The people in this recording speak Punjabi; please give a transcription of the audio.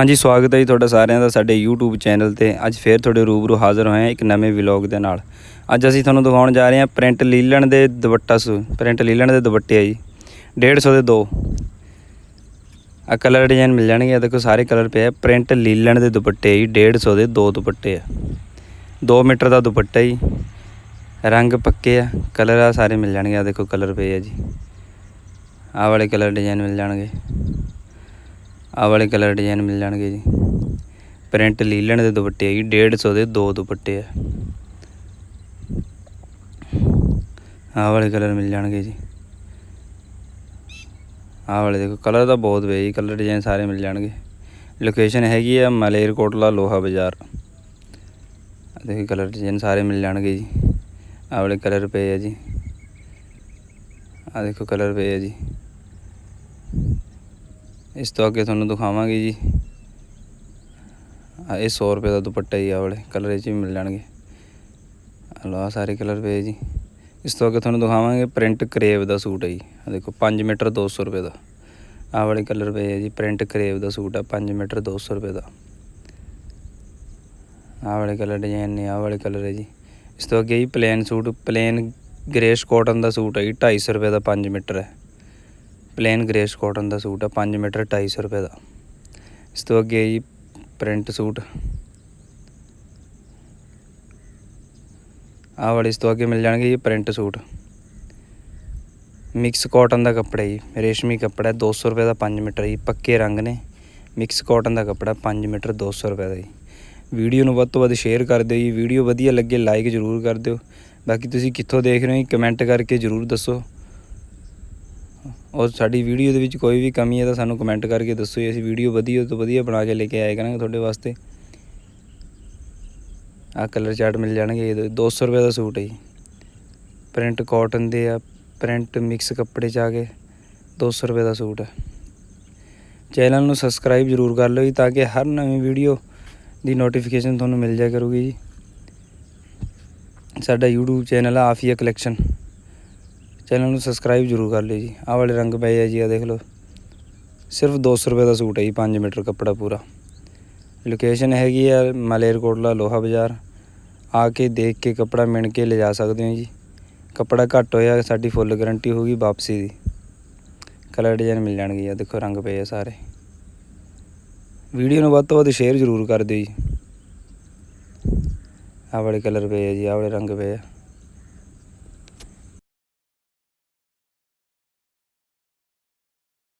ਹਾਂਜੀ, ਸਵਾਗਤ ਹੈ ਜੀ ਤੁਹਾਡਾ ਸਾਰਿਆਂ ਦਾ ਸਾਡੇ YouTube ਚੈਨਲ ਤੇ। ਅੱਜ ਫੇਰ ਤੁਹਾਡੇ ਰੂਬਰੂ ਹਾਜ਼ਰ ਹੋਏ ਹਾਂ ਇੱਕ ਨਵੇਂ ਵਲੌਗ ਦੇ ਨਾਲ। ਅੱਜ ਅਸੀਂ ਤੁਹਾਨੂੰ ਦਿਖਾਉਣ ਜਾ ਰਹੇ ਹਾਂ ਪ੍ਰਿੰਟ ਲੀਲਣ ਦੇ ਦੁਪੱਟਾ ਸੂ, ਪ੍ਰਿੰਟ ਲੀਲਣ ਦੇ ਦੁਪੱਟੇ ਆ ਜੀ। 150 ਦੇ ਦੋ। ਆ ਕਲਰ ਡਿਜ਼ਾਈਨ ਮਿਲ ਜਾਣਗੇ। ਆ ਦੇਖੋ, ਸਾਰੇ ਕਲਰ ਪਏ ਆ। ਪ੍ਰਿੰਟ ਲੀਲਣ ਦੇ ਦੁਪੱਟੇ ਆ ਜੀ। 150 ਦੇ ਦੋ ਦੁਪੱਟੇ ਆ। 2 ਮੀਟਰ ਦਾ ਦੁਪੱਟਾ ਜੀ। ਰੰਗ ਪੱਕੇ ਆ। ਕਲਰ ਆ, ਸਾਰੇ ਮਿਲ ਜਾਣਗੇ। ਆ ਦੇਖੋ ਕਲਰ ਪਏ ਆ ਜੀ। ਆਹ ਵਾਲੇ ਕਲਰ ਡਿਜ਼ਾਈਨ ਮਿਲ ਜਾਣਗੇ। ਆਹ ਵਾਲੇ ਕਲਰ ਡਿਜ਼ਾਈਨ ਮਿਲ ਜਾਣਗੇ ਜੀ। ਪ੍ਰਿੰਟ ਲੀਲਣ ਦੇ ਦੁਪੱਟੇ ਆ ਜੀ 150 ਦੇ ਦੋ ਦੁਪੱਟੇ ਆ। ਆਹ ਵਾਲੇ ਕਲਰ ਮਿਲ ਜਾਣਗੇ ਜੀ। ਆਹ ਵਾਲੇ ਦੇਖੋ, ਕਲਰ ਤਾਂ ਬਹੁਤ ਵੇ ਜੀ, ਕਲਰ ਡਿਜ਼ਾਈਨ ਸਾਰੇ ਮਿਲ ਜਾਣਗੇ। ਲੋਕੇਸ਼ਨ ਹੈਗੀ ਆ ਮਲੇਰਕੋਟਲਾ ਲੋਹਾ ਬਾਜ਼ਾਰ। ਦੇਖੋ, ਕਲਰ ਡਿਜ਼ਾਈਨ ਸਾਰੇ ਮਿਲ ਜਾਣਗੇ ਜੀ। ਆਹ ਵਾਲੇ ਕਲਰ ਪਏ ਆ ਜੀ। ਆਹ ਦੇਖੋ, ਕਲਰ ਪਏ ਆ ਜੀ। ਇਸ ਤੋਂ ਅੱਗੇ ਤੁਹਾਨੂੰ ਦਿਖਾਵਾਂਗੇ ਜੀ। ਇਹ 100 ਰੁਪਏ ਦਾ ਦੁਪੱਟਾ ਜੀ ਆ ਵਾਲੇ ਕਲਰ ਇਹ 'ਚ ਵੀ ਮਿਲ ਜਾਣਗੇ। ਆਹ ਲਓ, ਆਹ ਸਾਰੇ ਕਲਰ ਪਏ ਜੀ। ਇਸ ਤੋਂ ਅੱਗੇ ਤੁਹਾਨੂੰ ਦਿਖਾਵਾਂਗੇ ਪ੍ਰਿੰਟ ਕਰੇਵ ਦਾ ਸੂਟ ਹੈ ਜੀ। ਆ ਦੇਖੋ 5 ਮੀਟਰ 200 ਰੁਪਏ ਦਾ। ਆਹ ਵਾਲੇ ਕਲਰ ਪਏ ਹੈ ਜੀ, ਪ੍ਰਿੰਟ ਕਰੇਵ ਦਾ ਸੂਟ ਆ 5 ਮੀਟਰ 200 ਰੁਪਏ ਦਾ। ਆਹ ਵਾਲੇ ਕਲਰ ਡਿਜ਼ਾਈਨ ਨੇ, ਆਹ ਵਾਲੇ ਕਲਰ ਹੈ ਜੀ। ਇਸ ਤੋਂ ਅੱਗੇ ਜੀ plain suit plain greyish cotton ਦਾ ਸੂਟ ਹੈ ਜੀ 250 ਰੁਪਏ ਦਾ 5 ਮੀਟਰ ਹੈ। ਪਲੇਨ ਗ੍ਰੇਸ਼ ਕਾਟਨ ਦਾ ਸੂਟ ਆ 5 ਮੀਟਰ 250 ਰੁਪਏ ਦਾ। ਇਸ ਤੋਂ ਅੱਗੇ ਜੀ ਪ੍ਰਿੰਟ ਸੂਟ। ਆਹ ਵਾਲੇ ਇਸ ਤੋਂ ਅੱਗੇ ਮਿਲ ਜਾਣਗੇ ਜੀ ਪ੍ਰਿੰਟ ਸੂਟ। ਮਿਕਸ ਕਾਟਨ ਦਾ ਕੱਪੜਾ ਜੀ ਰੇਸ਼ਮੀ ਕੱਪੜਾ ਹੈ, 200 ਰੁਪਏ ਦਾ 5 ਮੀਟਰ ਜੀ ਪੱਕੇ ਰੰਗ ਨੇ। ਮਿਕਸ ਕਾਟਨ ਦਾ ਕੱਪੜਾ 5 ਮੀਟਰ 200 ਰੁਪਏ ਦਾ ਜੀ। ਵੀਡੀਓ ਨੂੰ ਵੱਧ ਤੋਂ ਵੱਧ ਸ਼ੇਅਰ ਕਰ ਦਿਓ ਜੀ ਵੀਡੀਓ ਵਧੀਆ ਲੱਗੇ ਲਾਈਕ ਜ਼ਰੂਰ ਕਰ ਦਿਓ। ਬਾਕੀ ਤੁਸੀਂ ਕਿੱਥੋਂ ਦੇਖ ਰਹੇ ਹੋ ਜੀ ਕਮੈਂਟ ਕਰਕੇ ਜ਼ਰੂਰ ਦੱਸੋ। ਔਰ ਸਾਡੀ ਵੀਡੀਓ ਦੇ ਵਿੱਚ ਕੋਈ ਵੀ ਕਮੀ ਹੈ ਤਾਂ ਸਾਨੂੰ ਕਮੈਂਟ ਕਰਕੇ ਦੱਸੋ ਜੀ। ਅਸੀਂ ਵੀਡੀਓ ਵਧੀਆ ਤੋਂ ਵਧੀਆ ਬਣਾ ਕੇ ਲੈ ਕੇ ਆਏ ਕਰਾਂਗੇ ਤੁਹਾਡੇ ਵਾਸਤੇ। ਆਹ ਕਲਰ ਚਾਰਟ ਮਿਲ ਜਾਣਗੇ। ਇਹ 200 ਰੁਪਏ ਦਾ ਸੂਟ ਹੈ ਜੀ। ਪ੍ਰਿੰਟ ਕਾਟਨ ਦੇ ਆ ਪ੍ਰਿੰਟ ਮਿਕਸ ਕੱਪੜੇ ਚ ਆ ਕੇ 200 ਰੁਪਏ ਦਾ ਸੂਟ ਹੈ। ਚੈਨਲ ਨੂੰ ਸਬਸਕ੍ਰਾਈਬ ਜ਼ਰੂਰ ਕਰ ਲਓ ਜੀ ਤਾਂ ਕਿ ਹਰ ਨਵੀਂ ਵੀਡੀਓ ਦੀ ਨੋਟੀਫਿਕੇਸ਼ਨ ਤੁਹਾਨੂੰ ਮਿਲ ਜਾਇਆ ਕਰੂਗੀ ਜੀ। ਸਾਡਾ YouTube ਚੈਨਲ ਆ, ਆਫੀਆ ਕਲੈਕਸ਼ਨ ਚੈਨਲ ਨੂੰ ਸਬਸਕ੍ਰਾਈਬ ਜ਼ਰੂਰ ਕਰ ਲਿਓ ਜੀ। ਆਹ ਵਾਲੇ ਰੰਗ ਪਏ ਆ ਜੀ ਆ ਦੇਖ ਲਓ। ਸਿਰਫ 200 ਰੁਪਏ ਦਾ ਸੂਟ ਹੈ ਜੀ 5 ਮੀਟਰ ਕੱਪੜਾ ਪੂਰਾ। ਲੋਕੇਸ਼ਨ ਹੈਗੀ ਆ ਮਲੇਰਕੋਟਲਾ ਲੋਹਾ ਬਾਜ਼ਾਰ। ਆ ਕੇ ਦੇਖ ਕੇ ਕੱਪੜਾ ਮਿਣ ਕੇ ਲਿਜਾ ਸਕਦੇ ਹੋ ਜੀ। ਕੱਪੜਾ ਘੱਟ ਹੋਇਆ, ਸਾਡੀ ਫੁੱਲ ਗਾਰੰਟੀ ਹੋਊਗੀ ਵਾਪਸੀ ਦੀ। ਕਲਰ ਡਿਜ਼ਾਈਨ ਮਿਲ ਜਾਣਗੇ ਆ ਦੇਖੋ ਰੰਗ ਪਏ ਆ ਸਾਰੇ। ਵੀਡੀਓ ਨੂੰ ਵੱਧ ਤੋਂ ਵੱਧ ਸ਼ੇਅਰ ਜ਼ਰੂਰ ਕਰ ਦਿਓ ਜੀ। ਆਹ ਵਾਲੇ ਕਲਰ ਪਏ ਆ ਜੀ, ਆਹ ਵਾਲੇ ਰੰਗ ਪਏ ਆ।